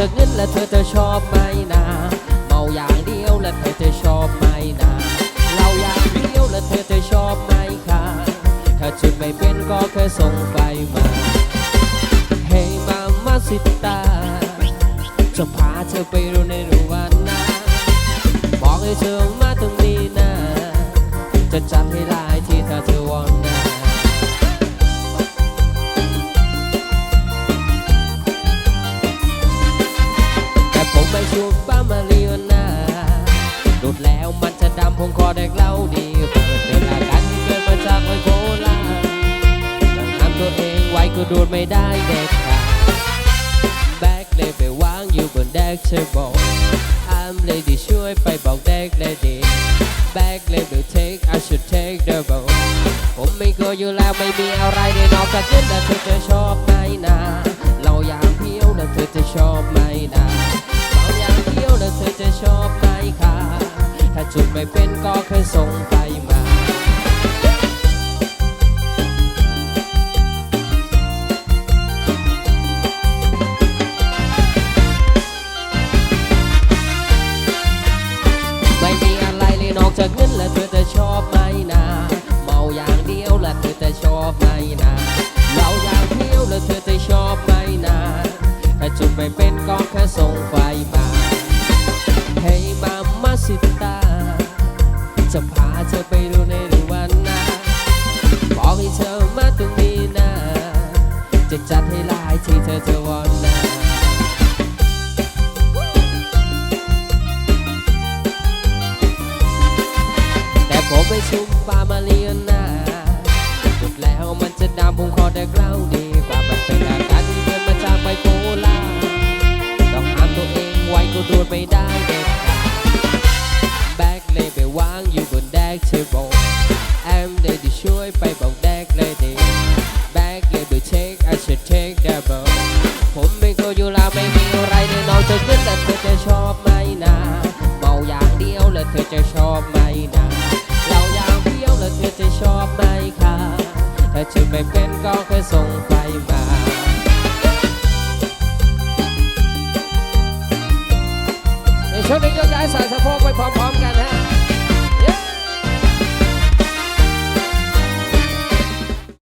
จากเงินและเธอจะชอบไหมนะเมาอย่างเดียวและเธอจะชอบไหมนะเราอย่างเดียวและเธอจะชอบไหมคะถ้าจุดไม่เป็นก็แค่ส่งไฟมาเฮ้มามาสิตาจะพาเธอไปรู้ในรู้วันนะบอกให้เธอมาตรงนี้นะจะจัดให้ลายที่ถ้าเธอวอนนะ ผมไม่ชูป้ามาเรียนนะดูดแล้วมันจะดำผมขอแดกเล้าดีเปิดเป็นอาการที่เกิดมาจากไวโคลายังทำตัวเองไว้ก็ดูดไม่ได้เด็ดขาดแบกเลยไปวางอยู่บนแดกเชอร์บออามเลยดีช่วยไปบอกแดกเลยดีแบกเลยเดี๋ยว take I should take the boat ผมไม่กลัวอยู่แล้วไม่มีอะไรในนอกจากเงินแต่เธอจะชอบไหมนะ ไม่เป็นก็แค่ส่งไปมาไม่มีอะไรเลยนอกจากเงินและเธอจะชอบไหมนะเมาอย่างเดียวและเธอจะชอบไหมนะเราอยากเที่ยวและเธอจะชอบไหมนะถ้าจุดไม่เป็นก็แค่ส่งไฟมาให้มามาสิ จะพาเธอไปดูในหรือวันนบอกให้เธอมาตรงนี้นะ จะจัดให้ลายที่เธอจะวอนนะแต่ผมไม่ชุมปามาเลียนนาสุดแล้วมันจะดำผมขอแต่เล่าดีกว่ามันเป็นอาการที่เกิดมาจากไบโพล่าต้องห้ามตัวเองไว้ก็ดูดไม่ได้เด็ด ขาดแบกเลยไปวางอยู่บนแดกเทเบิลแอมเลยที่ช่วยไปบอกแดกเลยดีแบกเลยไปเช็ค I should take double ผมไม่กลัวอยู่แล้วไม่มีอะไรในนอกจากเงินแต่เธอจะชอบไหมนะเมาอย่างเดียวแล้วเธอจะชอบไหมนะเราอย่างเดียวแล้วเธอจะชอบไหมคะถ้าจุดไม่เป็นก็แค่ส่งไฟมาในช่วงไปมๆ